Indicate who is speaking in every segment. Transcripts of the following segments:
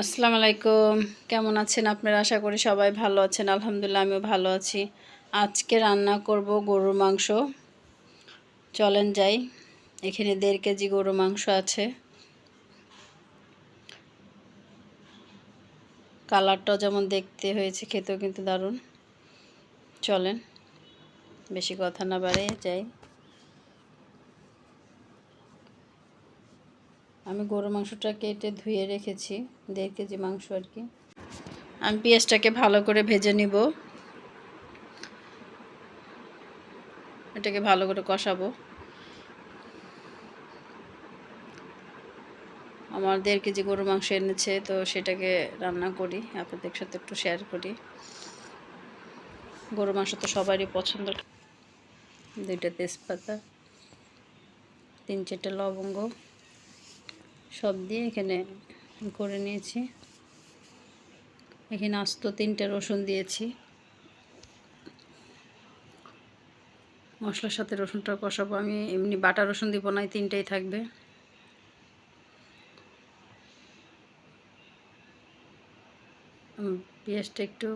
Speaker 1: আসসালামু আলাইকুম। কেমন আছেন আপনারা? আশা করি সবাই ভালো আছেন। আলহামদুলিল্লাহ, আমিও ভালো আছি। আজকে রান্না করব গরুর মাংস। চলেন যাই। এখানে দেড় কেজি গরুর মাংস আছে। কালারটাও যেমন দেখতে হয়েছে, খেতেও কিন্তু দারুণ। চলেন, বেশি কথা না বাড়ে যাই। আমি গরু মাংসটা কেটে ধুয়ে রেখেছি দেড় কেজি মাংস আর কি। আমি পেঁয়াজটাকে ভালো করে ভেজে নিব। এটাকে ভালো করে কষাবো। আমার দেড় কেজি গরু মাংস এনেছে, তো সেটাকে রান্না করি, আপনাদের সাথে একটু শেয়ার করি। গরু মাংস তো সবারই পছন্দ। দুইটা তেজপাতা, তিন চারটে লবঙ্গ। সব দিয়ে এখানে করে নিয়েছি। এখানে আস্ত তিনটে রসুন দিয়েছি। মশলার সাথে রসুনটা কষাবো। আমি এমনি বাটা রসুন দিব না তিনটেই থাকবে। পেঁয়াজটা একটু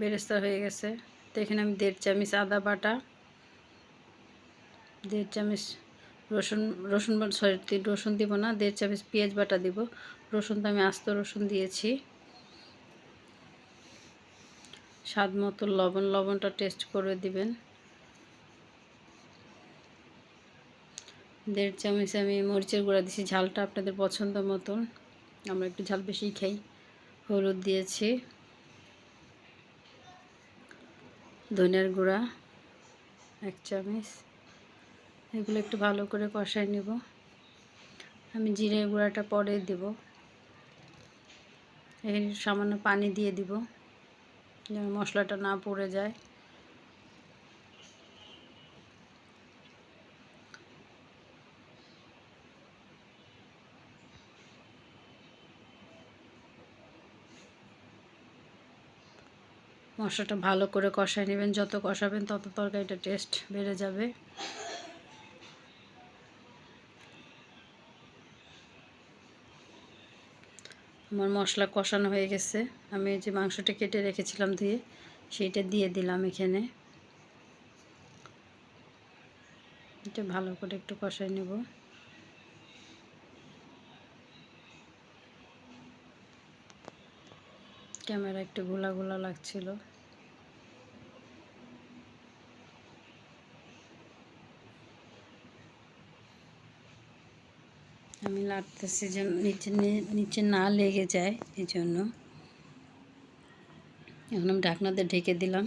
Speaker 1: বেরেস্তা হয়ে গেছে। তো এখানে আমি দেড় চামচ আদা বাটা, দেড় চামচ রসুন রসুন সরি রসুন দিব না, দেড় চামচ পেঁয়াজ বাটা দিব। রসুন তো আমি আস্ত রসুন দিয়েছি। স্বাদ মতো লবণ, লবণটা টেস্ট করে দিবেন। দেড় চামচ আমি মরিচের গুঁড়া দিয়েছি, ঝালটা আপনাদের পছন্দ মতন। আমরা একটু ঝাল বেশিই খাই। হলুদ দিয়েছি। ধনিয়ার গুঁড়া, এক চামচ। এগুলো একটু ভালো করে কষাই নেব। আমি জিরে গুঁড়াটা পরে দেব। এখানে সামান্য পানি দিয়ে দিব, যেন মশলাটা না পড়ে যায়। মশলাটা ভালো করে কষাই নেবেন। যত কষাবেন তত তরকারিটা টেস্ট বেড়ে যাবে। আমার মশলা কষানো হয়ে গেছে। আমি যে মাংসটা কেটে রেখেছিলাম ধুয়ে, সেইটা দিয়ে দিলাম এখানে। এটা ভালো করে একটু কষাই নেব। ক্যামেরা একটু গোলা গোলা লাগছিল। আমি লাগতেছি যে নিচে নিচে না লেগে যায় এই জন্য এখন আমি ঢাকনাতে ঢেকে দিলাম।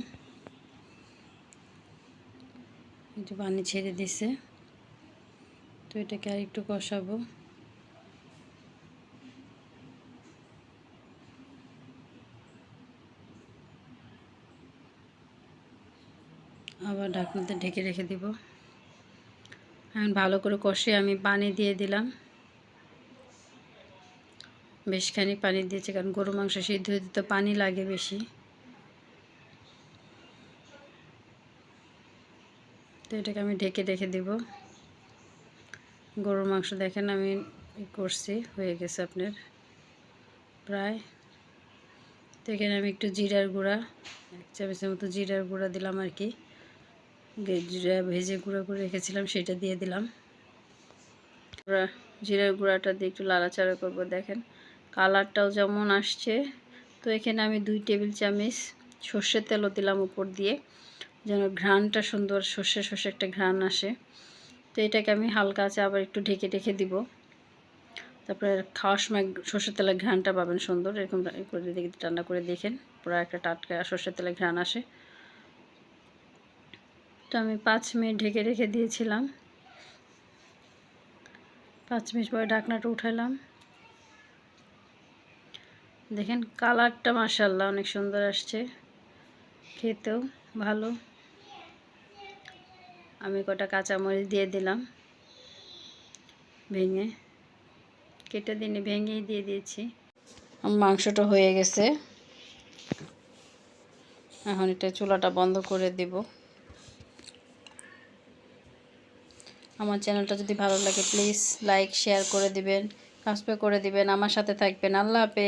Speaker 1: একটু পানি ছেড়ে দিছে। তো এটাকে আর একটু কষাবো। আবার ঢাকনাতে ঢেকে রেখে দিব। এখন ভালো করে কষে আমি পানি দিয়ে দিলাম। বেশখানি পানি দিয়েছে, কারণ গরু মাংস সিদ্ধ হতে তো পানি লাগে বেশি। তো এটাকে আমি ঢেকে রেখে দেব। গরুর মাংস দেখেন আমি করছি, হয়ে গেছে আপনার প্রায়। তো এখানে আমি একটু জিরার গুঁড়া, এক চামচের মতো জিরার গুঁড়া দিলাম আর কি। জিরা ভেজে গুঁড়ো করে রেখেছিলাম, সেটা দিয়ে দিলাম। জিরার গুঁড়াটা দিয়ে একটু লাড়াচাড়া করব, দেখেন। কালারটাও যেমন আসছে। তো এখানে আমি দুই টেবিল চামচ সর্ষের তেলও দিলাম উপর দিয়ে, যেন ঘ্রাণটা সুন্দর সর্ষে সর্ষে একটা ঘ্রাণ আসে। তো এটাকে আমি হালকা আছে আবার একটু ঢেকে ঢেকে দিব। তারপরে খাওয়ার সময় সর্ষের তেলের ঘ্রাণটা পাবেন সুন্দর, এরকম করে দেখে রান্না করে দেখেন, পুরো একটা টাটকা সর্ষের তেলের ঘ্রাণ আসে। তো আমি পাঁচ মিনিট ঢেকে রেখে দিয়েছিলাম। পাঁচ মিনিট পরে ঢাকনাটা উঠালাম। দেখেন কালারটা মাসাল্লাহ অনেক সুন্দর আসছে। খেতেও ভালো। আমি কটা কাঁচামরিচ দিয়ে দিলাম। ভেঙে। কেটে দিনে ভেঙেই দিয়ে দিয়েছি। মাংসটা হয়ে গেছে। এখন এটা চুলাটা বন্ধ করে দেব। আমার চ্যানেলটা যদি ভালো লাগে, প্লিজ লাইক, শেয়ার করে দিবেন, সাবস্ক্রাইব করে দিবেন। আমার সাথে থাকবেন। আল্লাহ হাফেজ।